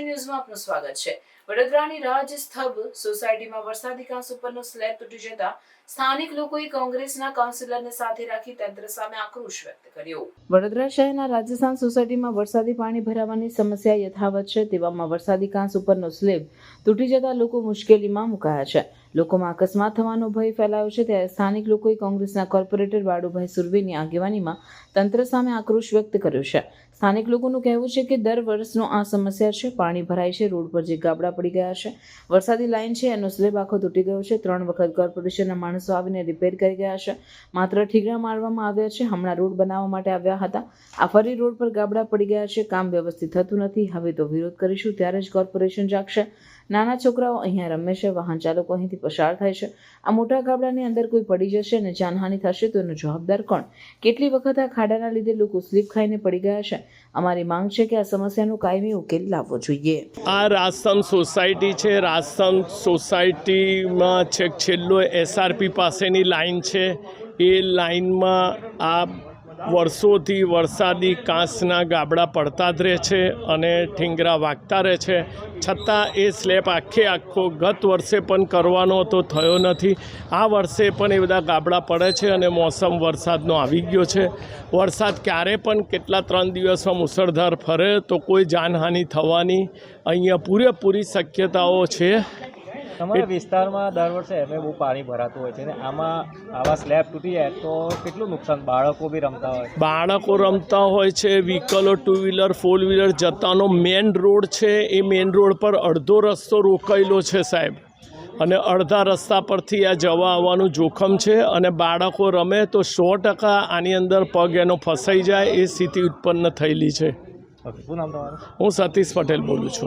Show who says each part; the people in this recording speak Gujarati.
Speaker 1: આપનું સ્વાગત છે. વડોદરાની રાજસ્તંભ સોસાયટીમાં વરસાદી કાંસ ઉપરનો સ્લેબ તૂટી જતા સ્થાનિક લોકોએ કોંગ્રેસના કાઉન્સિલરને સાથે રાખી તંત્ર સામે આક્રોશ વ્યક્ત કર્યો. વડોદરા શહેરના રાજસ્થાન સોસાયટીમાં વરસાદી પાણી ભરાવાની સમસ્યા યથાવત છે તેવામાં વરસાદી કાંસ ઉપરનો સ્લેબ તૂટી જતા લોકો મુશ્કેલીમાં મુકાયા છે. લોકોમાં અકસ્માત થવાનો ભય ફેલાયો છે ત્યારે સ્થાનિક લોકોએ કોંગ્રેસના કોર્પોરેટર બાળુભાઈ સુરવીની આગેવાનીમાં તંત્ર સામે આક્રોશ વ્યક્ત કર્યો છે. સ્થાનિક લોકોનું કહેવું છે કે દર વર્ષનો આ સમસ્યા છે. પાણી ભરાય છે, રોડ પર જે ગાબડા પડી ગયા છે. વરસાદી લાઈન છે, એનો સ્લેબ આખો તૂટી ગયો છે. ત્રણ વખત કોર્પોરેશનના માણસો આવીને રિપેર કરી ગયા છે. માત્ર ઠીકરા મારવામાં આવ્યા છે. હમણાં રોડ બનાવવા માટે આવ્યા હતા. આ ફરી રોડ પર ગાબડા પડી ગયા છે. કામ વ્યવસ્થિત થતું નથી. હવે તો વિરોધ કરીશું. ત્યારે જ કોર્પોરેશન જાગશે. નાના છોકરાઓ અહીંયા રમે છે, વાહન ચાલકો અહીંથી પસાર થાય છે. આ મોટા ગાબડાની અંદર કોઈ પડી જશે અને જાનહાનિ થશે તો એનો જવાબદાર કોણ? કેટલી વખત આ ખાડાના લીધે લોકો સ્લીપ ખાઈને પડી ગયા છે? અમારી માંગ છે કે આ સમસ્યાનો કાયમી ઉકેલ લાવવો જોઈએ.
Speaker 2: આ રાજસ્થાન સોસાયટી છે રાજસ્થાન સોસાયટીમાં છેક છેલ્લો એસઆરપી પાસેની લાઈન છે. એ લાઈનમાં આ વર્ષોથી વરસાદી કાંસના ગાબડા પડતા જ રહે છે અને ઠીંગરા વાગતા રહે છે. છતાં એ સ્લેબ આખે આખો ગત વર્ષે પણ કરવાનો તો થયો નથી. આ વર્ષે પણ એ બધા ગાબડા પડે છે અને મોસમ વરસાદનો આવી ગયો છે. વરસાદ ક્યારે પણ કેટલા ત્રણ દિવસમાં મુસળધાર ફરે તો કોઈ જાનહાનિ થવાની અહીંયા પૂરેપૂરી શક્યતાઓ છે.
Speaker 3: તમારા વિસ્તારમાં દર વર્ષે એમ બહુ પાણી ભરાતું હોય છે ને આમાં આવા સ્લેબ તૂટી જાય તો કેટલું નુકસાન? બાળકો બી રમતા હોય.
Speaker 2: બાળકો રમતા હોય છે વ્હીકલો ટુ વ્હીલર ફોર વ્હીલર જતાનો મેન રોડ છે એ મેન રોડ પર અડધો રસ્તો રોકાયેલો છે સાહેબ. અને અડધા રસ્તા પરથી આ જવા આવવાનું જોખમ છે અને બાળકો રમે તો સો ટકા આની અંદર પગ એનો ફસાઈ જાય એ સ્થિતિ ઉત્પન્ન થયેલી છે. હું સતીશ પટેલ બોલું છું.